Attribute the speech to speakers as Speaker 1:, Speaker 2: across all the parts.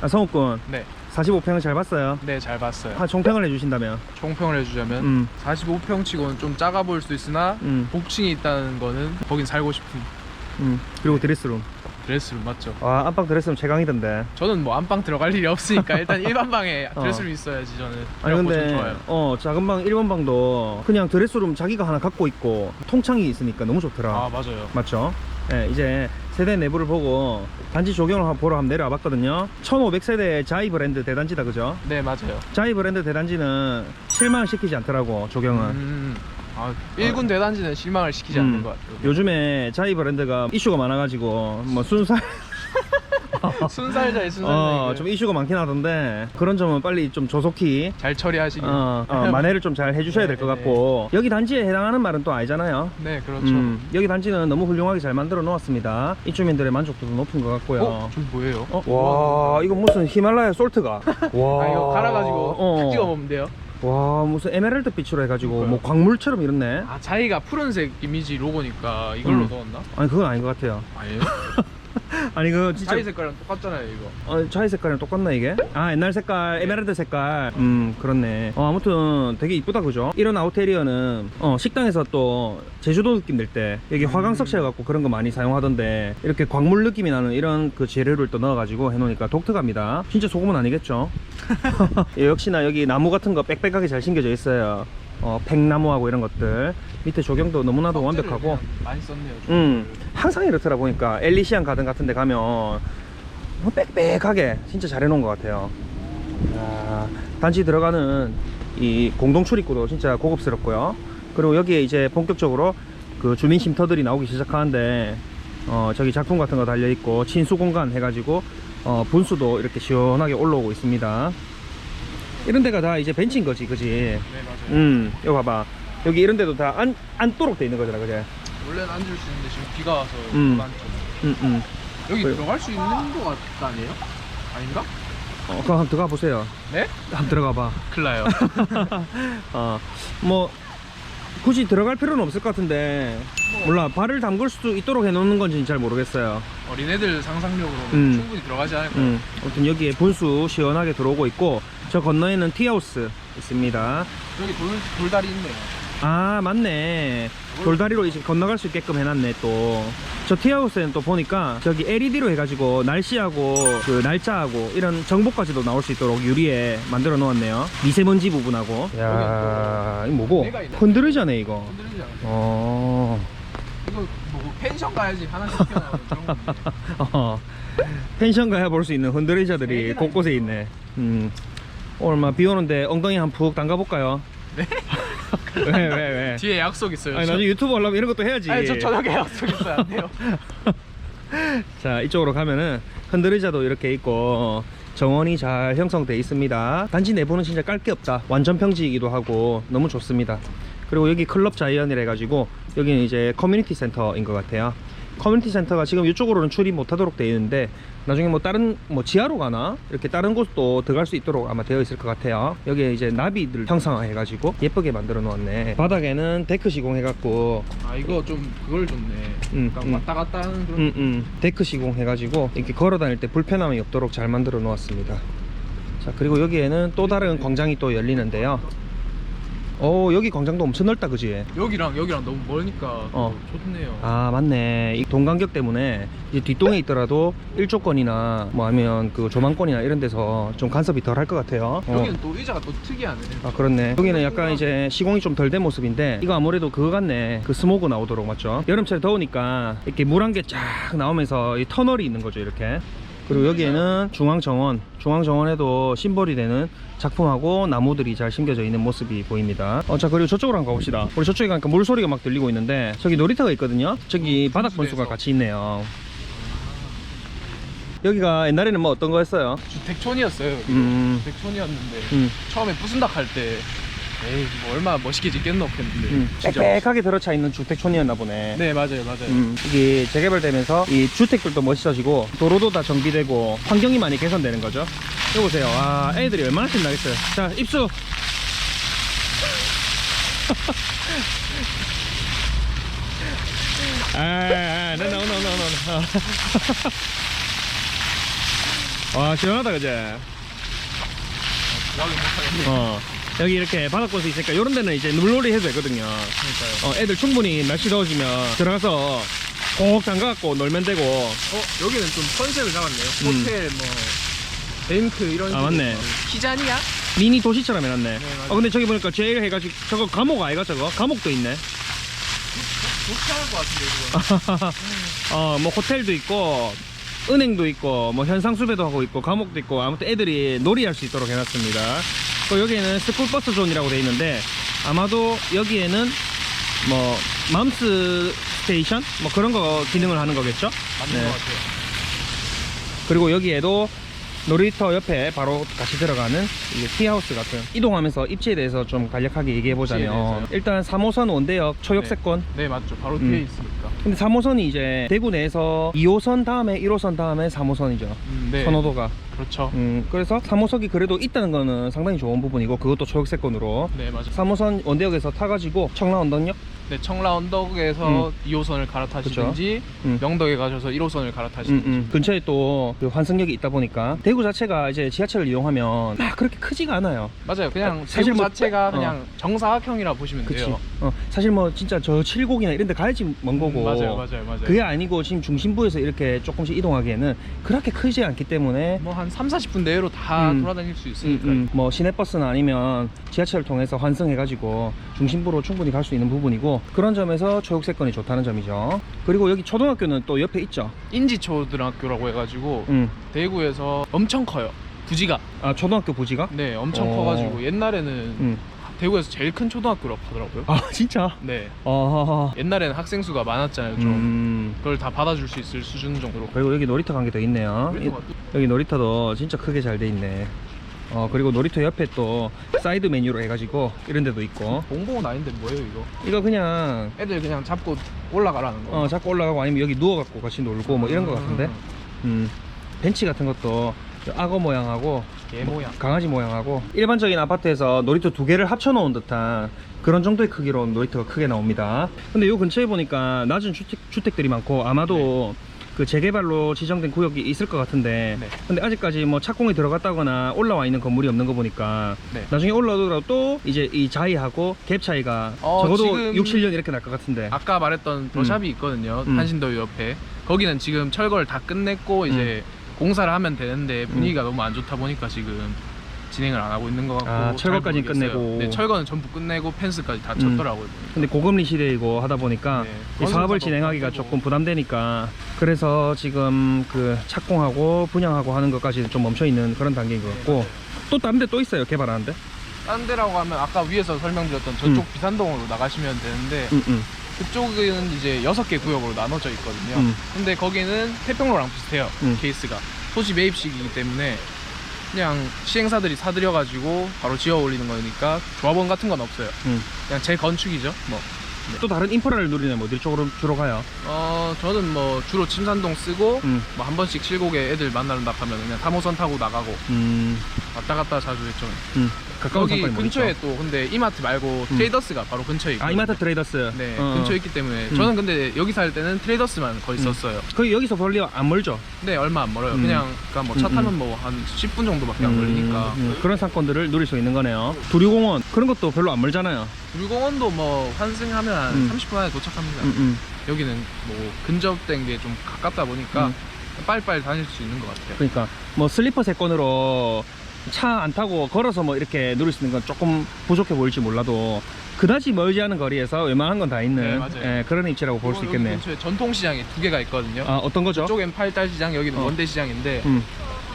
Speaker 1: 아, 성욱군
Speaker 2: 네,
Speaker 1: 45평 잘 봤어요.
Speaker 2: 네, 잘 봤어요.
Speaker 1: 한 총평을 해주신다면.
Speaker 2: 총평을 해주자면
Speaker 1: 음,
Speaker 2: 45평 치고는 좀 작아 보일 수 있으나
Speaker 1: 음,
Speaker 2: 복층이 있다는 거는 거긴 살고 싶은
Speaker 1: 음. 그리고 드레스룸.
Speaker 2: 드레스룸 맞죠?
Speaker 1: 와 안방 드레스룸 최강이던데.
Speaker 2: 저는 뭐 안방 들어갈 일이 없으니까 일단 일반 방에
Speaker 1: 어.
Speaker 2: 드레스룸 있어야지 저는
Speaker 1: 아니
Speaker 2: 그래갖고
Speaker 1: 근데
Speaker 2: 좀 좋아요.
Speaker 1: 어 작은 방 1번 방도 그냥 드레스룸 자기가 하나 갖고 있고 통창이 있으니까 너무 좋더라.
Speaker 2: 아 맞아요.
Speaker 1: 맞죠? 예, 이제 세대 내부를 보고 단지 조경을 한번 보러 한번 내려와 봤거든요. 1500세대 자이 브랜드 대단지다 그죠?
Speaker 2: 네 맞아요.
Speaker 1: 자이 브랜드 대단지는 실망을 시키지 않더라고 조경은.
Speaker 2: 음, 아 1군 대단지는 실망을 시키지
Speaker 1: 음.
Speaker 2: 않는 것 같아요.
Speaker 1: 요즘에 자이 브랜드가 이슈가 많아가지고 뭐 순살
Speaker 2: 순살자의 순살자
Speaker 1: 어, 좀 이슈가 많긴 하던데 그런 점은 빨리 좀 조속히
Speaker 2: 잘 처리하시길.
Speaker 1: 어, 어, 만회를 좀 잘 해주셔야 될 것
Speaker 2: 네,
Speaker 1: 같고 여기 단지에 해당하는 말은 또 아니잖아요.
Speaker 2: 네 그렇죠.
Speaker 1: 음, 여기 단지는 너무 훌륭하게 잘 만들어 놓았습니다. 입주민들의 만족도도 높은 것 같고요.
Speaker 2: 어? 저 뭐예요?
Speaker 1: 어? 와, 이거 무슨 히말라야 솔트가. 와,
Speaker 2: 아 이거 갈아가지고
Speaker 1: 어.
Speaker 2: 탁 찍어 먹으면 돼요.
Speaker 1: 와, 무슨 에메랄드 빛으로 해가지고. 뭐 광물처럼 이렇네.
Speaker 2: 아 자기가 푸른색 이미지 로고니까 이걸로
Speaker 1: 음.
Speaker 2: 넣었나?
Speaker 1: 아니 그건 아닌 것 같아요.
Speaker 2: 아니에요?
Speaker 1: 아니 그 진짜
Speaker 2: 자기 색깔이랑 똑같잖아요 이거.
Speaker 1: 어, 차이 색깔이랑 똑같나 이게? 아 옛날 색깔
Speaker 2: 네.
Speaker 1: 에메랄드 색깔 음 그렇네 어, 아무튼 되게 이쁘다 그죠? 이런 아웃테리어는 어, 식당에서 또 제주도 느낌 낼 때 여기
Speaker 2: 음.
Speaker 1: 화강 석재갖고 그런 거 많이 사용하던데 이렇게 광물 느낌이 나는 이런 그 재료를 또 넣어가지고 해놓으니까 독특합니다 진짜 소금은 아니겠죠? 예, 역시나 여기 나무 같은 거 빽빽하게 잘 심겨져 있어요 어, 팽나무하고 이런 것들 밑에 조경도 너무나도 완벽하고
Speaker 2: 많이 썼네요. 좀.
Speaker 1: 음, 항상 이렇더라 보니까 엘리시안 가든 같은 데 가면 뭐 빽빽하게 진짜 잘 해놓은 것 같아요. 야, 단지 들어가는 이 공동 출입구도 진짜 고급스럽고요. 그리고 여기에 이제 본격적으로 그 주민 쉼터들이 나오기 시작하는데 어, 저기 작품 같은 거 달려 있고 친수 공간 해가지고 어, 분수도 이렇게 시원하게 올라오고 있습니다. 이런 데가 다 이제 벤치인 거지, 그지?
Speaker 2: 네 맞아요.
Speaker 1: 음, 여기 봐봐. 여기 이런 데도 다 안, 앉도록 돼 있는 거잖아, 그지?
Speaker 2: 원래는 앉을 수 있는데 지금 비가 와서
Speaker 1: 음.
Speaker 2: 못 앉죠.
Speaker 1: 음, 음.
Speaker 2: 여기
Speaker 1: 그래요.
Speaker 2: 들어갈 수 있는 거같 아니에요? 아닌가?
Speaker 1: 어, 그럼 한번 들어가 보세요.
Speaker 2: 네?
Speaker 1: 한번 들어가 봐.
Speaker 2: 큰일 나요.
Speaker 1: 어, 뭐 굳이 들어갈 필요는 없을 것 같은데 몰라 발을 담글 수 있도록 해놓는 건지는 잘 모르겠어요.
Speaker 2: 어린애들 상상력으로
Speaker 1: 음.
Speaker 2: 충분히 들어가지 않을까요?
Speaker 1: 음, 아무튼 여기에 분수 시원하게 들어오고 있고 저 건너에는 티하우스 있습니다.
Speaker 2: 여기 돌, 돌다리 있네요.
Speaker 1: 아 맞네. 돌다리로 이제 건너갈 수 있게끔 해놨네 또. 저 티하우스에는 또 보니까 저기 LED로 해가지고 날씨하고 그 날짜하고 이런 정보까지도 나올 수 있도록 유리에 만들어 놓았네요. 미세먼지 부분하고. 야, 이 뭐고? 흔들리자네 이거.
Speaker 2: 흔들리지 않아요.
Speaker 1: 어.
Speaker 2: 이거 뭐 펜션 가야지 하나씩 튀어나오는 그런 건데.
Speaker 1: 어. 펜션 가야 볼 수 있는 흔들리자들이
Speaker 2: 네
Speaker 1: 곳곳에 있네. 음. 오늘 막 비 오는데 엉덩이 한 푹 담가 볼까요?
Speaker 2: 네?
Speaker 1: 왜 왜 왜?
Speaker 2: 뒤에 약속 있어요.
Speaker 1: 아니
Speaker 2: 저-
Speaker 1: 나중에 유튜브 하려면 이런 것도 해야지.
Speaker 2: 아니 저 저녁에 약속 있어요. 안 돼요.
Speaker 1: 자 이쪽으로 가면은 흔들의자도 이렇게 있고 정원이 잘 형성돼 있습니다 단지 내부는 진짜 깔 게 없다 완전 평지이기도 하고 너무 좋습니다 그리고 여기 클럽 자이언이라 해가지고 여기는 이제 커뮤니티 센터인 것 같아요 커뮤니티 센터가 지금 이쪽으로는 출입 못하도록 되어 있는데 나중에 뭐 다른 뭐 지하로 가나 이렇게 다른 곳도 들어갈 수 있도록 아마 되어 있을 것 같아요 여기에 이제 나비들 형상화 해 가지고 예쁘게 만들어 놓았네 바닥에는 데크 시공해 갖고
Speaker 2: 아 이거 좀 그걸 줬네.
Speaker 1: 음, 음.
Speaker 2: 왔다 갔다 하는 그런.
Speaker 1: 음, 음. 데크 시공 해가지고 이렇게 걸어 다닐 때 불편함이 없도록 잘 만들어 놓았습니다. 자, 그리고 여기에는 또 다른 광장이 또 열리는데요. 오, 여기 광장도 엄청 넓다, 그지?
Speaker 2: 여기랑 여기랑 너무 멀니까
Speaker 1: 어.
Speaker 2: 또 좋네요.
Speaker 1: 아, 맞네. 이 동간격 때문에 이제 뒷동에 있더라도 일조권이나 뭐 아니면 그 조망권이나 이런 데서 좀 간섭이 덜 할 것 같아요. 어.
Speaker 2: 여기는 또 의자가 또 특이하네.
Speaker 1: 아 그렇네 여기는 약간 이제 시공이 좀 덜 된 모습인데 이거 아무래도 그거 같네 그 스모그 나오도록 맞죠 여름철에 더우니까 이렇게 물 한 개 쫙 나오면서 이 터널이 있는 거죠 이렇게 그리고 여기에는 중앙정원 중앙정원에도 심벌이 되는 작품하고 나무들이 잘 심겨져 있는 모습이 보입니다 어, 자 그리고 저쪽으로 한번 가봅시다 우리 저쪽에 가니까 물소리가 막 들리고 있는데 저기 놀이터가 있거든요 저기 바닥 분수가 같이 있네요 여기가 옛날에는 뭐 어떤 거였어요?
Speaker 2: 주택촌이었어요. 여기.
Speaker 1: 음,
Speaker 2: 주택촌이었는데
Speaker 1: 음.
Speaker 2: 처음에 부순닥 할때 에이 뭐 얼마나 멋있게 짓겠노 했는데
Speaker 1: 음,
Speaker 2: 진짜
Speaker 1: 빽빽하게 들어차 있는 주택촌이었나 보네.
Speaker 2: 네 맞아요 맞아요.
Speaker 1: 음, 이게 재개발되면서 이 주택들도 멋있어지고 도로도 다 정비되고 환경이 많이 개선되는 거죠. 여기 보세요. 와, 애들이 얼마나 신나겠어요. 자, 입수. 아, 아, no, no, no, no. 와 시원하다 그제
Speaker 2: 못하겠네.
Speaker 1: 어 여기 이렇게 바닷꽃이 있으니까 이런 데는 이제 물놀이 해도 되거든요
Speaker 2: 그러니까요.
Speaker 1: 어 애들 충분히 날씨 더워지면 들어가서 꼭 잠가갖고 놀면 되고
Speaker 2: 어 여기는 좀 컨셉을 잡았네요.
Speaker 1: 음.
Speaker 2: 호텔 뭐 뱅크 이런.
Speaker 1: 아, 맞네.
Speaker 2: 키자니야?
Speaker 1: 미니 도시처럼 해놨네
Speaker 2: 네, 맞아요.
Speaker 1: 어 근데 저기 보니까 제일 해가지고 저거 감옥 아이가 저거? 감옥도 있네
Speaker 2: 좋게 할것 같은데 이거.
Speaker 1: 어 뭐 호텔도 있고 은행도 있고 뭐 현상 수배도 하고 있고 감옥도 있고 아무튼 애들이 놀이할 수 있도록 해놨습니다 또 여기에는 스쿨버스 존이라고 돼 있는데 아마도 여기에는 뭐 맘스 스테이션 뭐 그런 거 기능을 하는 거겠죠
Speaker 2: 맞는
Speaker 1: 네.
Speaker 2: 것 같아요.
Speaker 1: 그리고 여기에도 놀이터 옆에 바로 같이 들어가는 티하우스 같은 이동하면서 입지에 대해서 좀 간략하게 얘기해 보자면? 일단 3호선 원대역 초역세권
Speaker 2: 네 맞죠. 바로
Speaker 1: 음.
Speaker 2: 뒤에 있으니까.
Speaker 1: 근데 3호선이 이제 대구 내에서 2호선 다음에 1호선 다음에 3호선이죠
Speaker 2: 음, 네.
Speaker 1: 선호도가
Speaker 2: 그렇죠.
Speaker 1: 음, 그래서 3호석이 그래도 있다는 거는 상당히 좋은 부분이고 그것도 초역세권으로
Speaker 2: 네 맞아요.
Speaker 1: 3호선 원대역에서 타가지고 청라 언덕역
Speaker 2: 네 청라 언덕에서 2호선을 갈아타시든지
Speaker 1: 음.
Speaker 2: 명덕에 가셔서 1호선을
Speaker 1: 음,
Speaker 2: 갈아타시든지.
Speaker 1: 음. 근처에 또그 환승역이 있다 보니까 대구 자체가 이제 지하철을 이용하면 막 그렇게 크지가 않아요
Speaker 2: 맞아요. 그냥
Speaker 1: 사실
Speaker 2: 사실
Speaker 1: 뭐-
Speaker 2: 자체가
Speaker 1: 어.
Speaker 2: 그냥 정사각형이라 보시면
Speaker 1: 그치
Speaker 2: 돼요.
Speaker 1: 어, 사실 뭐 진짜 저 칠곡이나 이런 데 가야지 먼 거고
Speaker 2: 음, 맞아요, 맞아요, 맞아요.
Speaker 1: 그게 아니고 지금 중심부에서 이렇게 조금씩 이동하기에는 그렇게 크지 않기 때문에
Speaker 2: 뭐 한 3, 40분 내로 다
Speaker 1: 음.
Speaker 2: 돌아다닐 수
Speaker 1: 음,
Speaker 2: 있으니까.
Speaker 1: 음, 뭐 시내버스나 아니면 지하철을 통해서 환승해 가지고 중심부로 충분히 갈 수 있는 부분이고 그런 점에서 초역세권이 좋다는 점이죠 그리고 여기 초등학교는 또 옆에 있죠
Speaker 2: 인지초등학교라고 해가지고
Speaker 1: 음.
Speaker 2: 대구에서 엄청 커요. 부지가.
Speaker 1: 아 초등학교 부지가?
Speaker 2: 네, 엄청
Speaker 1: 어.
Speaker 2: 커가지고 옛날에는
Speaker 1: 음.
Speaker 2: 대구에서 제일 큰 초등학교라고 하더라고요.
Speaker 1: 아 진짜?
Speaker 2: 네.
Speaker 1: 아
Speaker 2: 옛날에는 학생 수가 많았잖아요. 좀
Speaker 1: 음.
Speaker 2: 그걸 다 받아줄 수 있을 수준 정도로.
Speaker 1: 그리고 여기 놀이터 간 게 더 있네요 이- 여기 놀이터도 진짜 크게 잘 돼 있네 어 그리고 놀이터 옆에 또 사이드 메뉴로 해가지고 이런 데도 있고
Speaker 2: 봉봉은 아닌데 뭐예요 이거?
Speaker 1: 이거 그냥
Speaker 2: 애들 그냥 잡고 올라가라는 거.
Speaker 1: 어 자꾸 올라가고 아니면 여기 누워갖고 같이 놀고 뭐 이런 거 같은데 음 벤치 같은 것도 악어 모양하고
Speaker 2: 개 모양.
Speaker 1: 강아지 모양하고 일반적인 아파트에서 놀이터 두 개를 합쳐 놓은 듯한 그런 정도의 크기로 놀이터가 크게 나옵니다 근데 요 근처에 보니까 낮은 주택, 주택들이 많고 아마도 그 재개발로 지정된 구역이 있을 것 같은데
Speaker 2: 네.
Speaker 1: 근데 아직까지 뭐 착공이 들어갔다거나 올라와 있는 건물이 없는 거 보니까
Speaker 2: 네.
Speaker 1: 나중에 올라오더라도 또 이제 이 자이하고 갭 차이가
Speaker 2: 어,
Speaker 1: 적어도
Speaker 2: 지금-
Speaker 1: 6, 7년 이렇게 날 것 같은데
Speaker 2: 아까 말했던 더샵이 있거든요.
Speaker 1: 음.
Speaker 2: 한신더위 옆에. 거기는 지금 철거를 다 끝냈고 이제 공사를 하면 되는데 분위기가 너무 안 좋다 보니까 지금 진행을 안 하고 있는 것 같고
Speaker 1: 아,
Speaker 2: 잘 모르겠어요.
Speaker 1: 끝내고.
Speaker 2: 네, 철거는 전부 끝내고 펜스까지 다
Speaker 1: 음.
Speaker 2: 쳤더라고요.
Speaker 1: 근데 고금리 시대이고 하다 보니까
Speaker 2: 네.
Speaker 1: 이 사업을
Speaker 2: 건설사도
Speaker 1: 진행하기가
Speaker 2: 없고.
Speaker 1: 조금 부담되니까 그래서 지금 그 착공하고 분양하고 하는 것까지 좀 멈춰 있는 그런 단계인 것 같고 또 다른 데 또 있어요 개발하는데
Speaker 2: 딴 데라고 하면 아까 위에서 설명드렸던 저쪽 비산동으로 나가시면 되는데
Speaker 1: 음, 음,
Speaker 2: 그쪽은 이제 여섯 개 구역으로 나눠져 있거든요.
Speaker 1: 음.
Speaker 2: 근데 거기는 태평로랑 비슷해요.
Speaker 1: 음.
Speaker 2: 케이스가 소지 매입식이기 때문에 그냥 시행사들이 사들여가지고 바로 지어 올리는 거니까 조합원 같은 건 없어요.
Speaker 1: 음.
Speaker 2: 그냥 재건축이죠. 뭐.
Speaker 1: 또 다른 인프라를 누리는 어디 쪽으로 주로 가요?
Speaker 2: 어 저는 뭐 주로 침산동 쓰고
Speaker 1: 음,
Speaker 2: 뭐 한 번씩 칠곡에 애들 만나러 하면 그냥 3호선 타고 나가고
Speaker 1: 음,
Speaker 2: 왔다 갔다 자주 했죠.
Speaker 1: 음. 가까운
Speaker 2: 거기
Speaker 1: 상권이 뭐
Speaker 2: 근처에
Speaker 1: 있죠?
Speaker 2: 또 근데 이마트 말고 트레이더스가 바로 근처에 있거든요.
Speaker 1: 아 이마트 트레이더스
Speaker 2: 네
Speaker 1: 어, 어.
Speaker 2: 근처에 있기 때문에
Speaker 1: 음.
Speaker 2: 저는 근데 여기 살 때는 트레이더스만 거의
Speaker 1: 음.
Speaker 2: 썼어요.
Speaker 1: 거기 여기서 별리 안 멀죠?
Speaker 2: 네 얼마 안 멀어요.
Speaker 1: 음.
Speaker 2: 그냥 그러니까 뭐차
Speaker 1: 음,
Speaker 2: 타면 뭐 한 10분 정도밖에 안 걸리니까.
Speaker 1: 음, 음. 그런 상권들을 누릴 수 있는 거네요 두류공원 그런 것도 별로 안 멀잖아요
Speaker 2: 물공원도 뭐 환승하면 한
Speaker 1: 음.
Speaker 2: 30분 안에 도착합니다.
Speaker 1: 음, 음.
Speaker 2: 여기는 뭐 근접된 게 좀 가깝다 보니까
Speaker 1: 음.
Speaker 2: 빨리빨리 다닐 수 있는 것 같아요.
Speaker 1: 그러니까 뭐 슬리퍼 세권으로 차 안 타고 걸어서 뭐 이렇게 누릴 수 있는 건 조금 부족해 보일지 몰라도 그다지 멀지 않은 거리에서 웬만한 건 다 있는
Speaker 2: 네.
Speaker 1: 예, 그런 입지라고 볼 수 있겠네.
Speaker 2: 근처에 전통시장이 두 개가 있거든요.
Speaker 1: 아 어떤 거죠?
Speaker 2: 쪽엔 팔달시장, 여기는
Speaker 1: 어.
Speaker 2: 원대시장인데
Speaker 1: 음,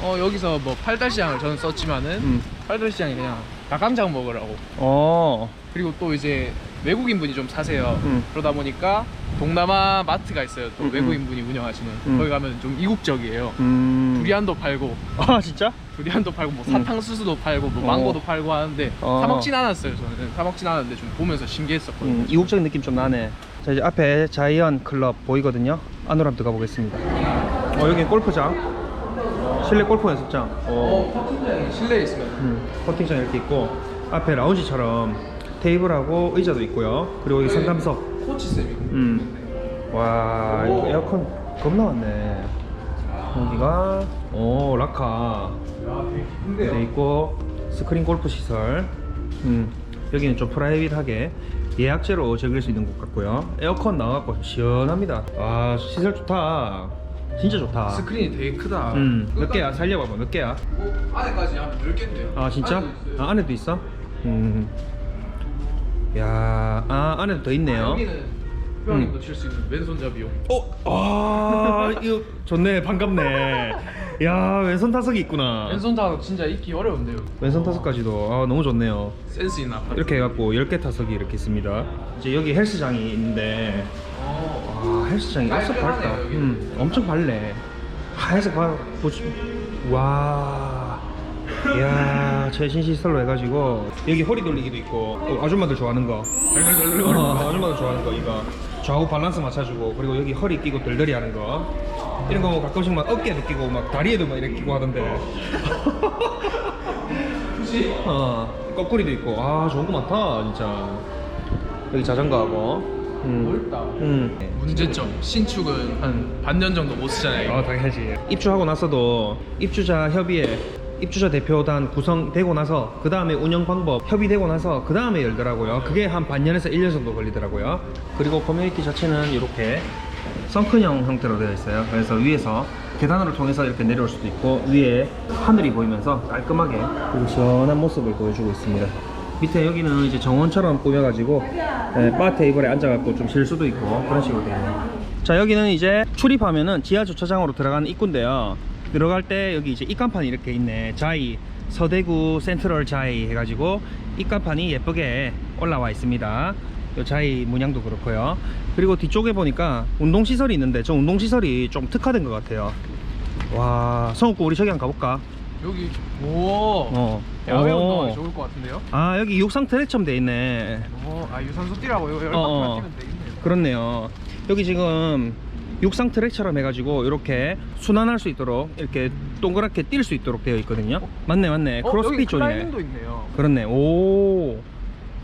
Speaker 2: 어 여기서 뭐 팔달시장을 저는 썼지만은
Speaker 1: 음.
Speaker 2: 팔달시장이 그냥 닭강정 먹으라고.
Speaker 1: 어,
Speaker 2: 그리고 또 이제 외국인 분이 좀 사세요.
Speaker 1: 음.
Speaker 2: 그러다 보니까 동남아 마트가 있어요. 또
Speaker 1: 음, 음.
Speaker 2: 외국인 분이 운영하시는.
Speaker 1: 음.
Speaker 2: 거기 가면 좀 이국적이에요.
Speaker 1: 음.
Speaker 2: 두리안도 팔고
Speaker 1: 아 진짜?
Speaker 2: 두리안도 팔고 뭐
Speaker 1: 음.
Speaker 2: 사탕수수도 팔고 뭐
Speaker 1: 어.
Speaker 2: 망고도 팔고 하는데
Speaker 1: 어.
Speaker 2: 사 먹진 않았어요. 저는 사 먹진 않았는데 좀 보면서 신기했었거든요.
Speaker 1: 음, 이국적인 느낌 좀 나네. 자 이제 앞에 자이언 클럽 보이거든요. 안으로 한번 들어가 보겠습니다. 어 여기 골프장, 실내 골프 연습장.
Speaker 2: 어, 퍼팅장이 실내에 있으면
Speaker 1: 음, 퍼팅장 이렇게 있고 앞에 라운지처럼 테이블하고 의자도 있고요. 그리고 여기 상담석.
Speaker 2: 코치 쌤이.
Speaker 1: 음. 와, 이거 에어컨 겁나 많네. 여기가 오 라카
Speaker 2: 야 되게
Speaker 1: 돼
Speaker 2: 깊은데요.
Speaker 1: 있고 스크린 골프 시설. 음, 여기는 좀 프라이빗하게 예약제로 즐길 수 있는 곳 같고요. 에어컨 나와갖고 좀 시원합니다. 아 시설 좋다. 진짜 좋다.
Speaker 2: 스크린이 되게 크다.
Speaker 1: 음, 몇 개야? 살려봐봐. 몇 개야?
Speaker 2: 어, 안에까지 한 10개인데요.
Speaker 1: 아 진짜? 아 안에도 있어? 음. 야, 아 안에도 더 있네요.
Speaker 2: 여기는 형님도 칠수 있는 왼손잡이용.
Speaker 1: 어, 아 이거 좋네, 반갑네. 야, 왼손 타석이 있구나.
Speaker 2: 왼손 타석 진짜 잊기 어려운데요.
Speaker 1: 왼손 타석까지도 아 너무 좋네요.
Speaker 2: 센스 있나?
Speaker 1: 이렇게 해갖고 10개 타석이 이렇게 있습니다. 이제 여기 헬스장이 있는데
Speaker 2: 어.
Speaker 1: 아 헬스장이 엄청 밝다.
Speaker 2: 깔끔하네요, 여기는.
Speaker 1: 음, 엄청 밝네. 하얀색 봐 보시. 와. 이야 최신 시설로 해가지고 여기 허리 돌리기도 있고 또 아줌마들 좋아하는 거. 어, 아줌마들 좋아하는 거 이거. 좌우 밸런스 맞춰주고 그리고 여기 허리 끼고 덜덜이 하는 거. 이런 거 가끔씩 막 어깨에도 끼고 막 다리에도 막 이렇게 끼고 하던데.
Speaker 2: 혹시
Speaker 1: 어 거꾸리도 있고. 아 좋은 거 많다 진짜. 여기 자전거하고. 음.
Speaker 2: 넓다.
Speaker 1: 음.
Speaker 2: 문제점. 신축은 한 반년 정도 못 쓰잖아요.
Speaker 1: 아 당연하지. 입주하고 나서도 입주자 협의회 입주자 대표단 구성되고 나서 그 다음에 운영 방법 협의되고 나서 그 다음에 열더라고요. 그게 한 반년에서 1년 정도 걸리더라고요. 그리고 커뮤니티 자체는 이렇게 썬큰형 형태로 되어 있어요. 그래서 위에서 계단으로 통해서 이렇게 내려올 수도 있고 위에 하늘이 보이면서 깔끔하게 그리고 시원한 모습을 보여주고 있습니다. 밑에 여기는 이제 정원처럼 꾸며가지고 네, 바 테이블에 앉아갖고 좀 쉴 수도 있고 그런 식으로 되어 있네요. 자 여기는 이제 출입하면은 지하 주차장으로 들어가는 입구인데요 들어갈 때 여기 이제 입간판이 이렇게 있네 자이 서대구 센트럴 자이 해가지고 입간판이 예쁘게 올라와 있습니다 요 자이 문양도 그렇고요 그리고 뒤쪽에 보니까 운동시설이 있는데 저 운동시설이 좀 특화된 것 같아요 와 성욱구 우리 저기 한번 가볼까
Speaker 2: 여기 오
Speaker 1: 어.
Speaker 2: 야외
Speaker 1: 오.
Speaker 2: 운동하기 좋을 것 같은데요?
Speaker 1: 아 여기 육상 트랙처럼 돼 있네
Speaker 2: 오, 아 유산소 뛰라고 이거 열
Speaker 1: 어, 어.
Speaker 2: 뛰면 되겠네요.
Speaker 1: 그렇네요. 여기 지금 육상 트랙처럼 해가지고 이렇게 순환할 수 있도록 이렇게 동그랗게 뛸 수 있도록 되어 있거든요. 맞네, 맞네.
Speaker 2: 어,
Speaker 1: 크로스핏
Speaker 2: 여기
Speaker 1: 존이네.
Speaker 2: 클라이밍도 있네요.
Speaker 1: 그렇네. 오.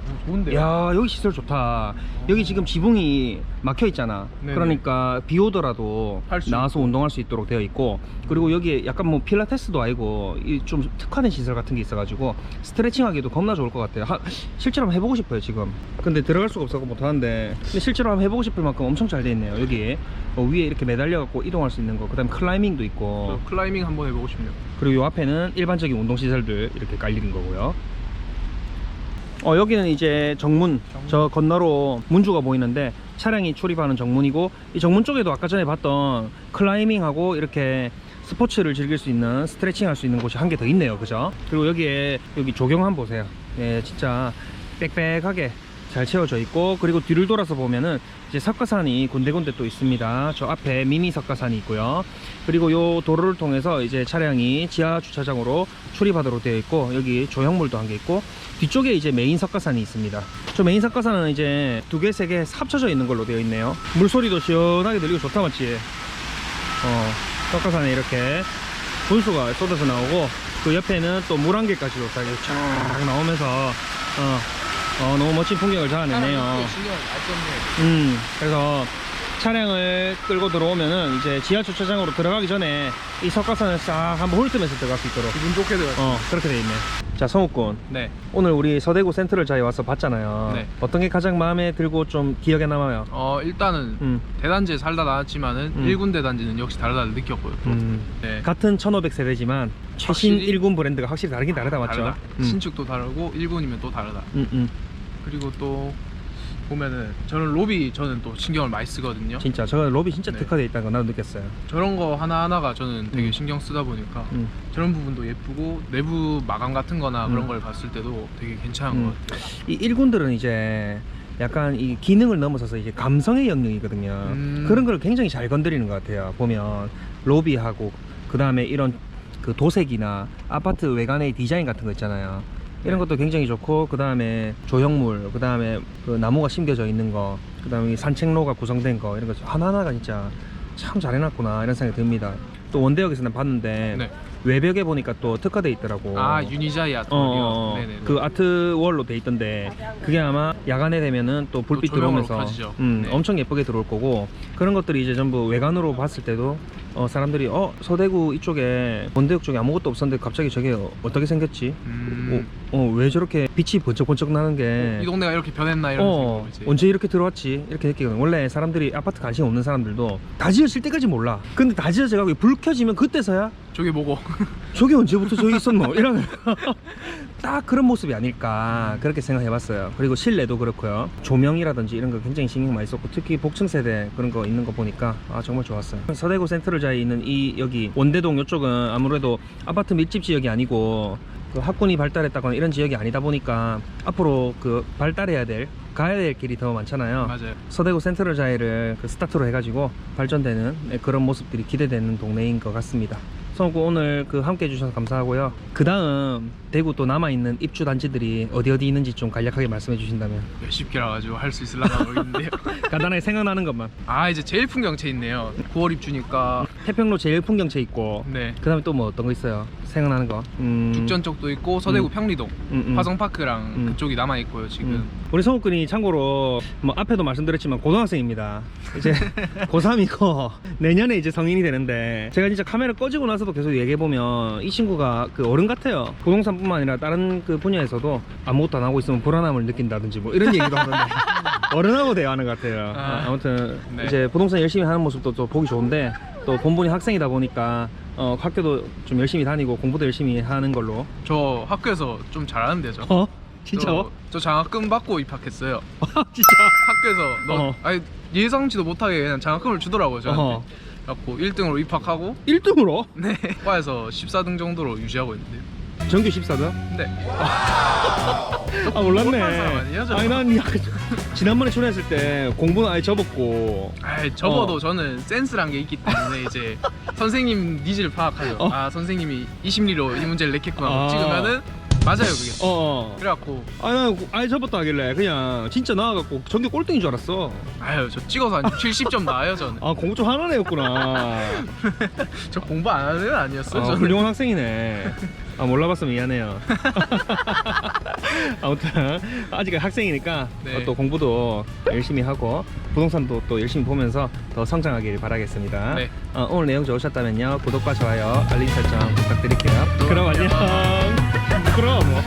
Speaker 2: 오, 좋은데요?
Speaker 1: 야 여기 시설 좋다. 여기 지금 지붕이 막혀 있잖아.
Speaker 2: 네네.
Speaker 1: 그러니까 비 오더라도
Speaker 2: 할수
Speaker 1: 나와서 운동할 수 있도록 되어 있고 그리고 여기에 약간 뭐 필라테스도 아니고 이좀 특화된 시설 같은 게 있어 가지고 스트레칭하기도 겁나 좋을 것 같아요. 하, 실제로 한번 해보고 싶어요 지금. 근데 들어갈 수가 없어서 못 하는데 근데 실제로 한번 해보고 싶을 만큼 엄청 잘 돼 있네요. 여기 어, 위에 이렇게 매달려 갖고 이동할 수 있는 거. 그다음 에 클라이밍도 있고
Speaker 2: 저 클라이밍 한번 해보고 싶네요.
Speaker 1: 그리고 요 앞에는 일반적인 운동 시설들 이렇게 깔리는 거고요. 어 여기는 이제 정문 저 건너로 문주가 보이는데 차량이 출입하는 정문이고 이 정문 쪽에도 아까 전에 봤던 클라이밍하고 이렇게 스포츠를 즐길 수 있는 스트레칭 할 수 있는 곳이 한 개 더 있네요. 그죠? 그리고 여기에 여기 조경 한번 보세요. 예 진짜 빽빽하게 잘 채워져 있고 그리고 뒤를 돌아서 보면은 이제 석가산이 군데군데 또 있습니다. 저 앞에 미니 석가산이 있고요. 그리고 요 도로를 통해서 이제 차량이 지하 주차장으로 출입하도록 되어 있고 여기 조형물도 한개 있고 뒤쪽에 이제 메인 석가산이 있습니다. 저 메인 석가산은 이제 두 개세개 합쳐져 있는 걸로 되어 있네요. 물소리도 시원하게 들리고 좋다 맞지? 어 석가산에 이렇게 분수가 쏟아져 나오고 그 옆에는 또물한 개까지도 쫙쫙 나오면서 어, 어, 너무 멋진 풍경을
Speaker 2: 썼네요.
Speaker 1: 음, 그래서 차량을 끌고 들어오면은 이제 지하 주차장으로 들어가기 전에 이 석가산을 싹 한번 훑으면서 들어갈 수 있도록
Speaker 2: 기분 좋게 들어갔어요.
Speaker 1: 어 그렇게 돼 있네. 자 성욱군
Speaker 2: 네.
Speaker 1: 오늘 우리 서대구 센트럴 자에 와서 봤잖아요.
Speaker 2: 네.
Speaker 1: 어떤 게 가장 마음에 들고 좀 기억에 남아요?
Speaker 2: 어 일단은
Speaker 1: 음,
Speaker 2: 대단지에 살다 나왔지만은
Speaker 1: 음.
Speaker 2: 일군 대단지는 역시 다르다를 느꼈고요. 또.
Speaker 1: 음.
Speaker 2: 네.
Speaker 1: 같은 1500 세대지만 최신
Speaker 2: 확실히-
Speaker 1: 일군 브랜드가 확실히 다르긴 다르다 맞죠?
Speaker 2: 다르다.
Speaker 1: 음.
Speaker 2: 신축도 다르고 일군이면 또 다르다.
Speaker 1: 음, 음.
Speaker 2: 그리고 또 보면은 저는 로비 저는 또 신경을 많이 쓰거든요.
Speaker 1: 진짜 저 로비 진짜
Speaker 2: 네.
Speaker 1: 특화돼 있다는 거 나도 느꼈어요.
Speaker 2: 저런 거 하나 하나가 저는 되게
Speaker 1: 음.
Speaker 2: 신경 쓰다 보니까
Speaker 1: 음.
Speaker 2: 저런 부분도 예쁘고 내부 마감 같은 거나
Speaker 1: 음.
Speaker 2: 그런 걸 봤을 때도 되게 괜찮은
Speaker 1: 음.
Speaker 2: 것 같아요.
Speaker 1: 이 일군들은 이제 약간 이 기능을 넘어서서 이제 감성의 영역이거든요.
Speaker 2: 음.
Speaker 1: 그런 걸 굉장히 잘 건드리는 것 같아요. 보면 로비하고 그 다음에 이런 그 도색이나 아파트 외관의 디자인 같은 거 있잖아요. 이런
Speaker 2: 네.
Speaker 1: 것도 굉장히 좋고 그 다음에 조형물, 그 다음에 그 나무가 심겨져 있는 거, 그 다음에 산책로가 구성된 거 이런 거 하나하나가 진짜 참 잘 해놨구나 이런 생각이 듭니다. 또 원대역에서는 봤는데
Speaker 2: 네.
Speaker 1: 외벽에 보니까 또 특화돼 있더라고.
Speaker 2: 아 유니자이
Speaker 1: 어,
Speaker 2: 아트월이요.
Speaker 1: 어, 어. 그 아트월로 돼 있던데 그게 아마 야간에 되면은 또 불빛
Speaker 2: 또
Speaker 1: 들어오면서. 음,
Speaker 2: 네.
Speaker 1: 엄청 예쁘게 들어올 거고 그런 것들이 이제 전부 외관으로 봤을 때도 어, 사람들이 어 서대구 이쪽에 본대역 쪽에 아무것도 없었는데 갑자기 저게 어- 어떻게 생겼지?
Speaker 2: 음,
Speaker 1: 어, 어, 왜 저렇게 빛이 번쩍번쩍 나는 게
Speaker 2: 이 동네가 이렇게 변했나 이런
Speaker 1: 어,
Speaker 2: 생각을 이제.
Speaker 1: 언제 이렇게 들어왔지? 이렇게 느끼거든. 원래 사람들이 아파트 관심 없는 사람들도 다 지어질 때까지 몰라. 근데 다 지어져가고 불 켜지면 그때서야
Speaker 2: 저게 뭐고?
Speaker 1: 저게 언제부터 저기 있었노? 이런 딱 그런 모습이 아닐까 그렇게 생각해봤어요. 그리고 실내도 그렇고요. 조명이라든지 이런 거 굉장히 신경 많이 썼고 특히 복층 세대 그런 거 있는 거 보니까 아 정말 좋았어요. 서대구 센트럴자에 있는 이 여기 원대동 이쪽은 아무래도 아파트 밀집 지역이 아니고 그 학군이 발달했다거나 이런 지역이 아니다 보니까 앞으로 그 발달해야 될 가야 될 길이 더 많잖아요.
Speaker 2: 맞아요.
Speaker 1: 서대구 센트럴 자이를 그 스타트로 해가지고 발전되는 네, 그런 모습들이 기대되는 동네인 것 같습니다. 성구 오늘 그 함께 해주셔서 감사하고요. 그 다음 대구 또 남아있는 입주 단지들이 어디 어디 있는지 좀 간략하게 말씀해 주신다면
Speaker 2: 몇십 개라 가지고 할 수 있을라나 모르겠는데요.
Speaker 1: 간단하게 생각나는 것만
Speaker 2: 아 이제 제일 풍경채 있네요. 9월 입주니까
Speaker 1: 태평로 제일 풍경채 있고
Speaker 2: 네.
Speaker 1: 그 다음에 또 뭐 어떤 거 있어요? 생각나는 거? 음,
Speaker 2: 죽전 쪽도 있고 서대구
Speaker 1: 음.
Speaker 2: 평리동,
Speaker 1: 음, 음.
Speaker 2: 화성파크랑
Speaker 1: 음.
Speaker 2: 그쪽이 남아 있고요 지금.
Speaker 1: 음. 우리 성욱군이 참고로 뭐 앞에도 말씀드렸지만 고등학생입니다. 이제 고3이고 내년에 이제 성인이 되는데 제가 진짜 카메라 꺼지고 나서도 계속 얘기해 보면 이 친구가 그 어른 같아요. 부동산뿐만 아니라 다른 그 분야에서도 아무것도 안 하고 있으면 불안함을 느낀다든지 뭐 이런 얘기도 하던데 어른하고 대화하는 것 같아요.
Speaker 2: 아.
Speaker 1: 아, 무튼
Speaker 2: 네.
Speaker 1: 이제 부동산 열심히 하는 모습도 또 보기 좋은데 또 본분이 학생이다 보니까 어, 학교도 좀 열심히 다니고 공부도 열심히 하는 걸로.
Speaker 2: 저 학교에서 좀 잘하는데 저.
Speaker 1: 어? 진짜요?
Speaker 2: 저, 저 장학금 받고 입학했어요.
Speaker 1: 진짜?
Speaker 2: 학교에서 너
Speaker 1: 어.
Speaker 2: 아니 예상치도 못하게 그냥 장학금을 주더라고요 저한테.
Speaker 1: 어허.
Speaker 2: 그래갖고 1등으로 입학하고
Speaker 1: 1등으로?
Speaker 2: 네 과에서 14등 정도로 유지하고 있는데요.
Speaker 1: 전교 14등?
Speaker 2: 네.
Speaker 1: 아 몰랐네.
Speaker 2: 못한 사람 아니에요, 저?
Speaker 1: 아니 난 약간 지난번에 출연했을 때 공부는 아예 접었고.
Speaker 2: 아이, 접어도
Speaker 1: 어.
Speaker 2: 저는 센스란 게 있기 때문에 이제 선생님 니즈를 파악하죠.
Speaker 1: 어.
Speaker 2: 아 선생님이 이 심리로 이 문제를 냈겠구나 하고
Speaker 1: 아.
Speaker 2: 찍으면은 맞아요 그게.
Speaker 1: 어. 어.
Speaker 2: 그래갖고
Speaker 1: 아니 난 아예 접었다 하길래 그냥 진짜 나와갖고 전교 꼴등인 줄 알았어.
Speaker 2: 아유 저 찍어서 한 70점 나와요 저는.
Speaker 1: 아 공부 좀 하는 애였구나.
Speaker 2: 저 공부 안 하는 애는 아니었어요.
Speaker 1: 아,
Speaker 2: 저는.
Speaker 1: 훌륭한 학생이네. 아 몰라봤으면 미안해요. 아무튼 아직 학생이니까
Speaker 2: 네.
Speaker 1: 어, 또 공부도 열심히 하고 부동산도 또 열심히 보면서 더 성장하길 바라겠습니다.
Speaker 2: 네.
Speaker 1: 어, 오늘 내용 좋으셨다면요 구독과 좋아요 알림 설정 부탁드릴게요. 그럼 안녕. 그럼 뭐.